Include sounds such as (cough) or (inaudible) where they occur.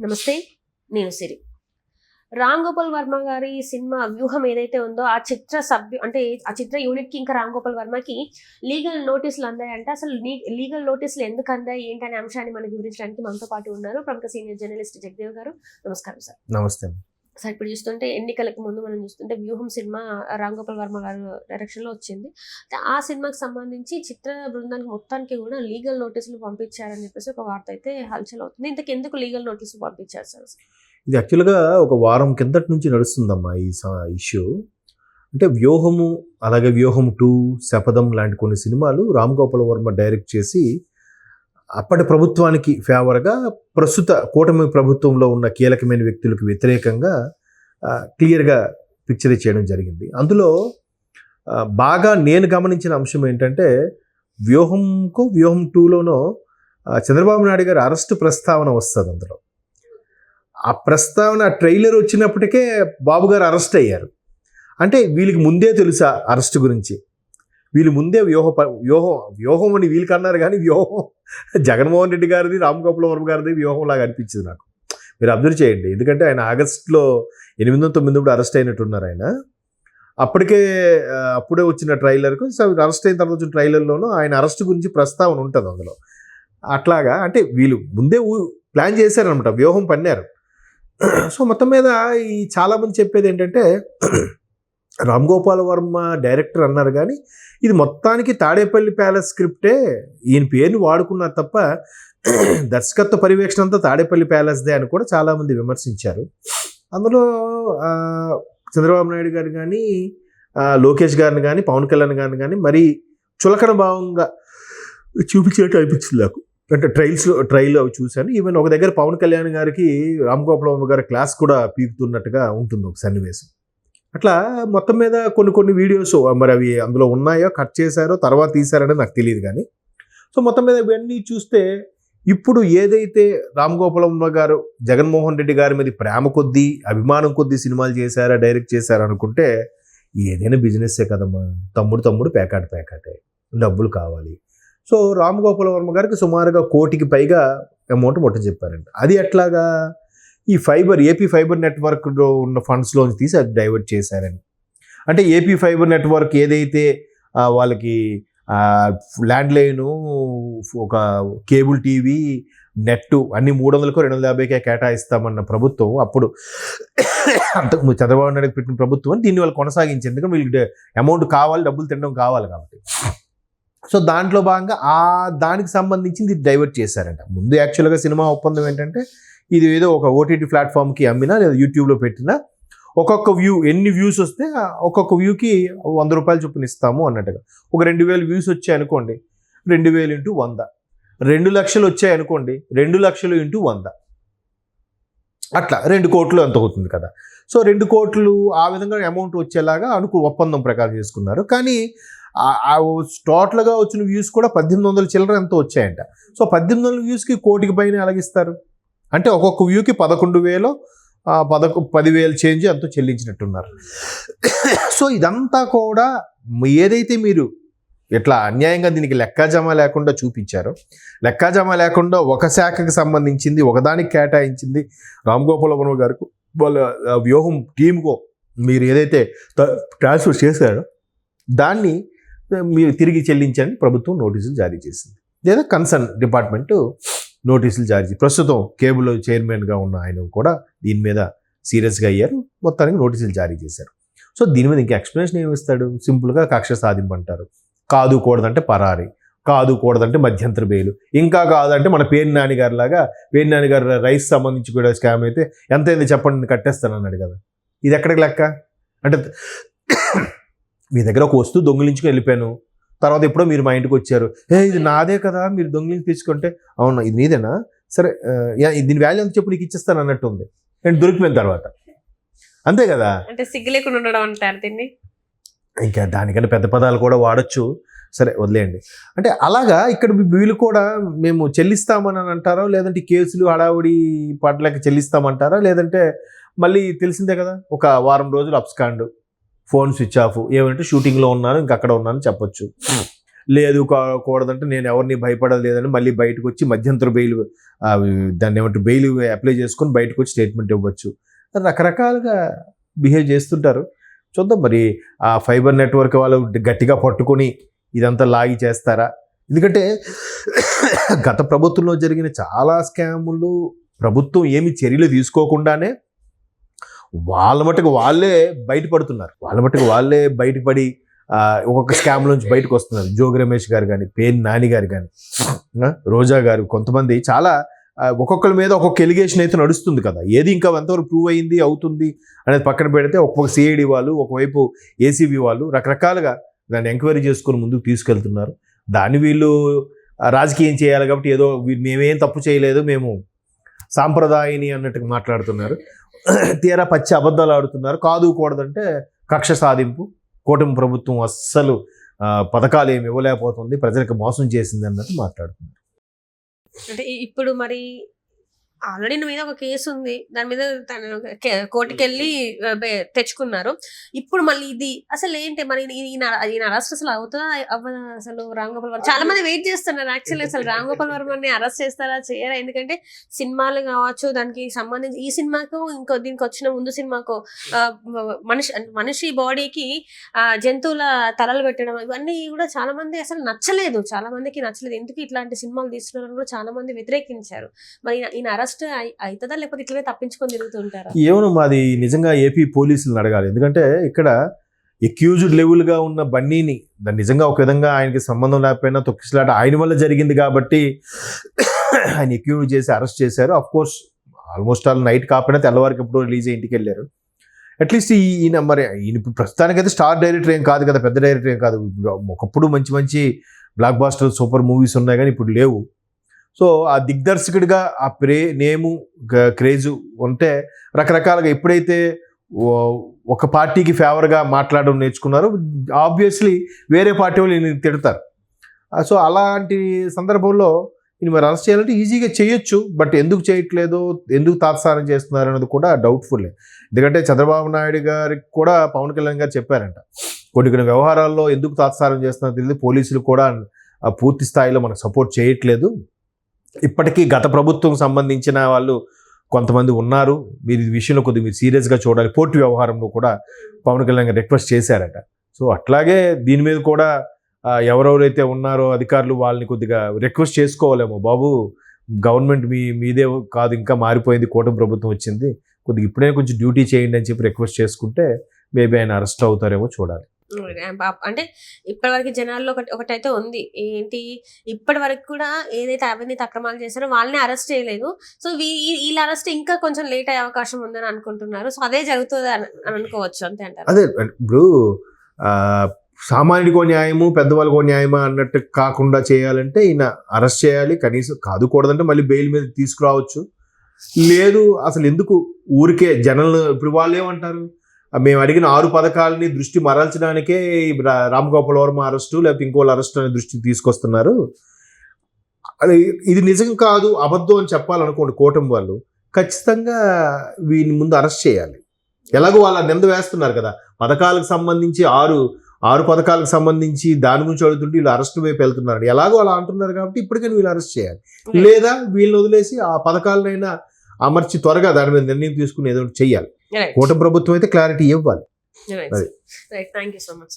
నమస్తే నేను సిరి. రామ్ గోపాల్ వర్మ గారి సినిమా వ్యూహం ఏదైతే ఉందో ఆ చిత్ర సభ్యు అంటే ఆ చిత్ర యూనిట్కి ఇంకా రామ్ గోపాల్ వర్మకి లీగల్ నోటీసులు అందాయంటే. అసలు లీగల్ నోటీసులు ఎందుకు అందాయి? ఏంటనే అంశాన్ని మనకు వివరించడానికి మనతో పాటు ఉన్నారు ప్రముఖ సీనియర్ జర్నలిస్ట్ జగదేవ్ గారు. నమస్కారం సార్. నమస్తే. సార్ ఇప్పుడు చూస్తుంటే ఎన్నికలకు ముందు మనం చూస్తుంటే వ్యూహం సినిమా రాంగోపాల్ వర్మ గారు డైరెక్షన్లో వచ్చింది. ఆ సినిమాకి సంబంధించి చిత్ర బృందానికి మొత్తానికి కూడా లీగల్ నోటీసులు పంపించారని చెప్పేసి ఒక వార్త అయితే హల్చల్ అవుతుంది. ఇంతకు ఎందుకు లీగల్ నోటీసులు పంపించారు సార్? ఇది యాక్చువల్గా ఒక వారం కిందటి నుంచి నడుస్తుందమ్మా ఈ ఇష్యూ. అంటే వ్యూహము అలాగే వ్యూహం టూ శపథం లాంటి కొన్ని సినిమాలు రామ్ గోపాల్ వర్మ డైరెక్ట్ చేసి అప్పటి ప్రభుత్వానికి ఫేవర్గా ప్రస్తుత కూటమి ప్రభుత్వంలో ఉన్న కీలకమైన వ్యక్తులకు వ్యతిరేకంగా క్లియర్గా పిక్చర్ చేయడం జరిగింది. అందులో బాగా నేను గమనించిన అంశం ఏంటంటే వ్యూహంకు వ్యూహం టూలోనో చంద్రబాబు నాయుడు గారి అరెస్ట్ ప్రస్తావన వస్తుంది అందులో. ఆ ప్రస్తావన ట్రైలర్ వచ్చినప్పటికే బాబు గారు అరెస్ట్ అయ్యారు. అంటే వీళ్ళకి ముందే తెలుసా అరెస్ట్ గురించి? వీళ్ళు ముందే వ్యూహ ప- వ్యూహం వ్యూహం అని వీళ్ళకి అన్నారు కానీ వ్యూహం (laughs) జగన్మోహన్ రెడ్డి గారిది రామ్ గోపాల్ వర్మ గారిది వ్యూహం లాగా అనిపించింది నాకు. మీరు అబ్జర్వ్ చేయండి. ఎందుకంటే ఆయన ఆగస్టులో ఎనిమిది వందల తొమ్మిది కూడా అరెస్ట్ అయినట్టున్నారు ఆయన. అప్పటికే అప్పుడే వచ్చిన ట్రైలర్కు సో అరెస్ట్ అయిన తర్వాత వచ్చిన ట్రైలర్లోనూ ఆయన అరెస్ట్ గురించి ప్రస్తావన ఉంటుంది అందులో. అట్లాగా అంటే వీళ్ళు ముందే ఊ- ప్లాన్ చేశారనమాట వ్యూహం పన్నారు. (clears throat) సో మొత్తం మీద ఈ చాలామంది చెప్పేది ఏంటంటే రామ్ గోపాల్ వర్మ డైరెక్టర్ అన్నారు కానీ ఇది మొత్తానికి తాడేపల్లి ప్యాలెస్ స్క్రిప్టే. ఈయన పేరుని వాడుకున్నారు తప్ప దర్శకత్వ పర్యవేక్షణ అంతా తాడేపల్లి ప్యాలెస్దే అని కూడా చాలామంది విమర్శించారు. అందులో చంద్రబాబు నాయుడు గారు కానీ లోకేష్ గారిని కానీ పవన్ కళ్యాణ్ గారిని కానీ మరీ చులకన భావంగా చూపించేట్టు అనిపించింది నాకు. అంటే ట్రైల్స్ ట్రైల్ అవి చూశాను. ఈవెన్ ఒక దగ్గర పవన్ కళ్యాణ్ గారికి రామ్ గోపాల్ వర్మ గారి క్లాస్ కూడా పీకుతున్నట్టుగా ఉంటుంది ఒక సన్నివేశం. అట్లా మొత్తం మీద కొన్ని కొన్ని వీడియోస్ మరి అవి అందులో ఉన్నాయో కట్ చేశారో తర్వాత తీశారని నాకు తెలియదు కానీ. సో మొత్తం మీద ఇవన్నీ చూస్తే ఇప్పుడు ఏదైతే రామ్ గోపాల్ గారు జగన్మోహన్ రెడ్డి గారి మీద ప్రేమ కొద్దీ అభిమానం కొద్దీ సినిమాలు చేశారా డైరెక్ట్ చేశారా అనుకుంటే ఏదైనా బిజినెస్సే కదమ్మా. తమ్ముడు తమ్ముడు పేకాట పేకాటే. డబ్బులు కావాలి. సో రామ్ గోపాల వర్మ గారికి సుమారుగా కోటికి పైగా అమౌంట్ మొట్ట చెప్పారంట. అది ఎట్లాగా? ఈ ఫైబర్ ఏపీ ఫైబర్ నెట్వర్క్లో ఉన్న ఫండ్స్లోంచి తీసి అది డైవర్ట్ చేశారని. అంటే ఏపీ ఫైబర్ నెట్వర్క్ ఏదైతే వాళ్ళకి ల్యాండ్ లైను ఒక కేబుల్ టీవీ నెట్ అన్ని మూడు వందలకు రెండు వందల యాభైకే కేటాయిస్తామన్న ప్రభుత్వం అప్పుడు అంతకు చంద్రబాబు నాయుడు పెట్టిన ప్రభుత్వం దీన్ని వాళ్ళు కొనసాగించింది. ఎందుకంటే వీళ్ళకి అమౌంట్ కావాలి డబ్బులు తినడం కావాలి కాబట్టి. సో దాంట్లో భాగంగా ఆ దానికి సంబంధించింది డైవర్ట్ చేశారంట. ముందు యాక్చువల్గా సినిమా ఒప్పందం ఏంటంటే ఇది ఏదో ఒక ఓటీటీ ప్లాట్ఫామ్కి అమ్మినా లేదా యూట్యూబ్లో పెట్టినా ఒక్కొక్క వ్యూ ఎన్ని వ్యూస్ వస్తే ఒక్కొక్క వ్యూకి వంద రూపాయలు చొప్పున ఇస్తాము అన్నట్టుగా. ఒక రెండు వేలు వ్యూస్ వచ్చాయి అనుకోండి రెండు వేలు ఇంటూ వంద. రెండు లక్షలు వచ్చాయి అనుకోండి రెండు లక్షలు ఇంటూ వంద. అట్లా రెండు కోట్లు ఎంత అవుతుంది కదా. సో రెండు కోట్లు ఆ విధంగా అమౌంట్ వచ్చేలాగా అనుకు ఒప్పందం ప్రకారం చేసుకున్నారు. కానీ ఆ- టోటల్గా వచ్చిన వ్యూస్ కూడా పద్దెనిమిది వందల చిల్లర ఎంతో వచ్చాయంట. సో పద్దెనిమిది వందల వ్యూస్కి కోటికి పైన ఎలాగిస్తారు? అంటే ఒక్కొక్క వ్యూకి పదకొండు వేలు పదకొ పదివేలు చేంజ్ ఎంతో చెల్లించినట్టున్నారు. సో ఇదంతా కూడా ఏదైతే మీరు ఇట్లా అన్యాయంగా దీనికి లెక్కాజామా లేకుండా చూపించారో లెక్కాజామా లేకుండా ఒక శాఖకి సంబంధించింది ఒకదానికి కేటాయించింది రామ్ గోపాల్ వర్మ గారికి వాళ్ళ వ్యూహం టీంకో మీరు ఏదైతే ట్రాన్స్ఫర్ చేశారో దాన్ని మీరు తిరిగి చెల్లించండి ప్రభుత్వం నోటీసులు జారీ చేసింది. లేదా కన్సర్న్ డిపార్ట్మెంటు నోటీసులు జారీ చేసి ప్రస్తుతం కేబుల్ చైర్మన్గా ఉన్న ఆయన కూడా దీని మీద సీరియస్గా అయ్యారు. మొత్తానికి నోటీసులు జారీ చేశారు. సో దీని మీద ఇంకా ఎక్స్ప్లెనేషన్ ఏమి ఇస్తాడు? సింపుల్గా కక్ష సాధింపంటారు కాదు కూడదంటే పరారి. కాదు కూడదంటే మధ్యంతర బెయిలు. ఇంకా కాదంటే మన పేరు నాని లాగా పేరు నాన్నగారు గారి రైస్ సంబంధించి కూడా స్కామ్ అయితే ఎంత అయింది చెప్పండి నేను కట్టేస్తాను అన్నాడు కదా. ఇది ఎక్కడికి లెక్క? అంటే మీ దగ్గర ఒక వస్తువు దొంగిలించుకుని వెళ్ళిపోయాను. తర్వాత ఎప్పుడో మీరు మా ఇంటికి వచ్చారు. ఏ ఇది నాదే కదా మీరు దొంగిలించి తీసుకుంటే. అవునా ఇది నీదేనా? సరే దీని వాల్యూ ఎంత చెప్పు నీకు ఇచ్చేస్తాను అన్నట్టు ఉంది. నేను దొరికిపోయిన తర్వాత. అంతే కదా? అంటే సిగ్గు లేకుండా ఉండడం అంటారు దీన్ని? ఇంకా దానికన్నా పెద్ద పదాలు కూడా వాడచ్చు. సరే వదిలేయండి. అంటే అలాగా ఇక్కడ వీళ్ళు కూడా మేము చెల్లిస్తామని అని అంటారో? లేదంటే కేసులు హడావుడి పడలేక చెల్లిస్తామంటారా? లేదంటే మళ్ళీ తెలిసిందే కదా ఒక వారం రోజులు అప్స్కాండ్. Phone switch off. ఏమంటే షూటింగ్లో ఉన్నాను ఇంకా అక్కడ ఉన్నాను చెప్పొచ్చు. లేదు కూడదంటే నేను ఎవరిని భయపడలేదని మళ్ళీ బయటకు వచ్చి మధ్యంతర బెయిల్ దాన్ని ఏమంటారు బెయిల్ అప్లై చేసుకొని బయటకు వచ్చి స్టేట్మెంట్ ఇవ్వచ్చు. రకరకాలుగా బిహేవ్ చేస్తుంటారు. చూద్దాం మరి ఆ ఫైబర్ నెట్వర్క్ వాళ్ళు గట్టిగా పట్టుకొని ఇదంతా లాగి చేస్తారా? ఎందుకంటే గత ప్రభుత్వంలో జరిగిన చాలా స్కాములు ప్రభుత్వం ఏమి చర్యలు తీసుకోకుండానే వాళ్ళ మటుకు వాళ్ళే బయటపడుతున్నారు. వాళ్ళ మటుకు వాళ్ళే బయటపడి ఒక్కొక్క స్కామ్ నుంచి బయటకు వస్తున్నారు జోగి రమేష్ గారు కానీ పేరు నాని గారు కానీ రోజా గారు కొంతమంది చాలా ఒక్కొక్కరి మీద ఒక్కొక్క ఎలిగేషన్ అయితే నడుస్తుంది కదా. ఏది ఇంకా ఎంతవరకు ప్రూవ్ అయింది అవుతుంది అనేది పక్కన పెడితే ఒక్కొక్క సిఐడి వాళ్ళు ఒకవైపు ఏసీబీ వాళ్ళు రకరకాలుగా దాన్ని ఎంక్వైరీ చేసుకుని ముందుకు తీసుకెళ్తున్నారు. దాన్ని వీళ్ళు రాజకీయం చేయాలి కాబట్టి ఏదో మేమేం తప్పు చేయలేదు మేము సాంప్రదాయని అన్నట్టుగా మాట్లాడుతున్నారు. తీరా పచ్చి అబద్ధాలు ఆడుతున్నారు. కాదు కూడదంటే కక్ష సాధింపు కూటమి ప్రభుత్వం అస్సలు పథకాలు ఏమి ఇవ్వలేకపోతుంది. ప్రజలకు మోసం చేసింది అన్నట్టు మాట్లాడుతున్నారు. అంటే ఇప్పుడు మరి ఆల్రెడీ మీద ఒక కేసు ఉంది. దాని మీద తను కే- కోర్టుకి వెళ్ళి ఆ, బే- తెచ్చుకున్నారు. ఇప్పుడు మళ్ళీ ఇది అసలు ఏంటి? మరి ఈయన ఈయన అరెస్ట్ అసలు అవుతుందా? అవ్వదా అసలు రామ్ గోపాల్ వర్మ చాలా మంది వెయిట్ చేస్తున్నారు యాక్చువల్లీ అసలు రామ్ గోపాల్ వర్మని అరెస్ట్ చేస్తారా చేయరా? ఎందుకంటే సినిమాలు కావచ్చు దానికి సంబంధించి ఈ సినిమాకు ఇంకో దీనికి వచ్చిన ముందు సినిమాకు మనిషి మనిషి బాడీకి జంతువుల తలలు పెట్టడం ఇవన్నీ కూడా చాలా మంది అసలు నచ్చలేదు. చాలా మందికి నచ్చలేదు. ఎందుకు ఇట్లాంటి సినిమాలు తీస్తున్నారని కూడా చాలా మంది వ్యతిరేకించారు. మరి ఈయన- ఈయన అరెస్ట్ అవుతుందా లేకపోతే ఇట్లనే తప్పించుకొని తిరుగుతుంటారా? ఏమో మాది నిజంగా ఏపీ పోలీసులను అడగాలి. ఎందుకంటే ఇక్కడ ఎక్యూజ్డ్ లెవెల్గా ఉన్న బన్నీని దాన్ని నిజంగా ఒక విధంగా ఆయనకి సంబంధం లేకపోయినా తొక్కిసలాట ఆయన వల్ల జరిగింది కాబట్టి (coughs) ఆయన ఎక్యూజ్ చేసి అరెస్ట్ చేశారు. Of course almost all night కాకపోయినా తెల్లవారికి ఎప్పుడు రిలీజ్ అయ్యి ఇంటికి వెళ్ళారు. అట్లీస్ట్ ఈయన మరి ఈయన ఇప్పుడు ప్రస్తుతానికైతే స్టార్ డైరెక్టర్ ఏం కాదు కదా పెద్ద డైరెక్టర్ ఏం కాదు. ఒకప్పుడు మంచి మంచి బ్లాక్ బాస్టర్ సూపర్ మూవీస్ ఉన్నాయి కానీ ఇప్పుడు లేవు. సో ఆ దిగ్దర్శకుడిగా ఆ ప్రే నేము క్రేజు ఉంటే రకరకాలుగా ఎప్పుడైతే ఒక పార్టీకి ఫేవర్గా మాట్లాడడం నేర్చుకున్నారో ఆబ్వియస్లీ వేరే పార్టీ వాళ్ళు తిడతారు. సో అలాంటి సందర్భంలో ఈయన మరి అరెస్ట్ చేయాలంటే ఈజీగా చేయొచ్చు బట్ ఎందుకు చేయట్లేదు ఎందుకు తాత్సారం చేస్తున్నారు అనేది కూడా డౌట్ఫుల్. ఎందుకంటే చంద్రబాబు నాయుడు గారికి కూడా పవన్ కళ్యాణ్ గారు చెప్పారంట. కొన్ని కొన్ని వ్యవహారాల్లో ఎందుకు తాత్సారం చేస్తున్నారో తెలియదు పోలీసులు కూడా పూర్తి స్థాయిలో మనకు సపోర్ట్ చేయట్లేదు. ఇప్పటికీ గత ప్రభుత్వం సంబంధించిన వాళ్ళు కొంతమంది ఉన్నారు. మీరు ఈ విషయంలో కొద్దిగా మీరు సీరియస్గా చూడాలి. పోర్టు వ్యవహారంలో కూడా పవన్ కళ్యాణ్ గారు రిక్వెస్ట్ చేశారట. సో అట్లాగే దీని మీద కూడా ఎవరెవరైతే ఉన్నారో అధికారులు వాళ్ళని కొద్దిగా రిక్వెస్ట్ చేసుకోవాలేమో బాబు. గవర్నమెంట్ మీ మీదే కాదు ఇంకా మారిపోయింది కూటమి ప్రభుత్వం వచ్చింది. కొద్దిగా ఇప్పుడే కొంచెం డ్యూటీ చేయండి అని చెప్పి రిక్వెస్ట్ చేసుకుంటే మేబీ ఆయన అరెస్ట్ అవుతారేమో చూడాలి. అంటే ఇప్పటి వరకు జనాల్లో ఒకటి ఒకటైతే ఉంది. ఏంటి? ఇప్పటి వరకు కూడా ఏదైతే అవినీతి అక్రమాలు చేశారో వాళ్ళని అరెస్ట్ చేయలేదు. సో వీ- వీళ్ళ అరెస్ట్ ఇంకా కొంచెం లేట్ అయ్యే అవకాశం ఉందని అనుకుంటున్నారు. సో అదే జరుగుతుంది అని అనుకోవచ్చు. అంతే అంటారు? అదే ఇప్పుడు సామాన్యుడికో న్యాయము పెద్దవాళ్ళకో న్యాయమా అన్నట్టు కాకుండా చేయాలంటే ఈయన అరెస్ట్ చేయాలి. కనీసం కాదుకూడదంటే మళ్ళీ బెయిల్ మీద తీసుకురావచ్చు. లేదు అసలు ఎందుకు ఊరికే జనాలు ఇప్పుడు వాళ్ళు ఏమంటారు మేము అడిగిన ఆరు పథకాలని దృష్టి మరల్చడానికే రామ్ గోపాల్ వర్మ అరెస్టు లేకపోతే ఇంకోళ్ళ అరెస్ట్ అనే దృష్టికి తీసుకొస్తున్నారు. అది ఇది నిజం కాదు అబద్ధం అని చెప్పాలనుకోండి కూటమి వాళ్ళు. ఖచ్చితంగా వీని ముందు అరెస్ట్ చేయాలి. ఎలాగో వాళ్ళ నింద వేస్తున్నారు కదా. పథకాలకు సంబంధించి ఆరు ఆరు పథకాలకు సంబంధించి దాని గురించి అడుగుతుంటే వీళ్ళు అరెస్ట్ వైపు వెళ్తున్నారు. ఎలాగో అలా అంటున్నారు కాబట్టి ఇప్పటికైనా వీళ్ళు అరెస్ట్ చేయాలి. లేదా వీళ్ళని వదిలేసి ఆ పథకాలనైనా అమర్చి త్వరగా దాని మీద నిర్ణయం తీసుకుని ఏదో ఒకటి చెయ్యాలి. కూటమి ప్రభుత్వం అయితే క్లారిటీ ఇవ్వాలి. Right thank you so much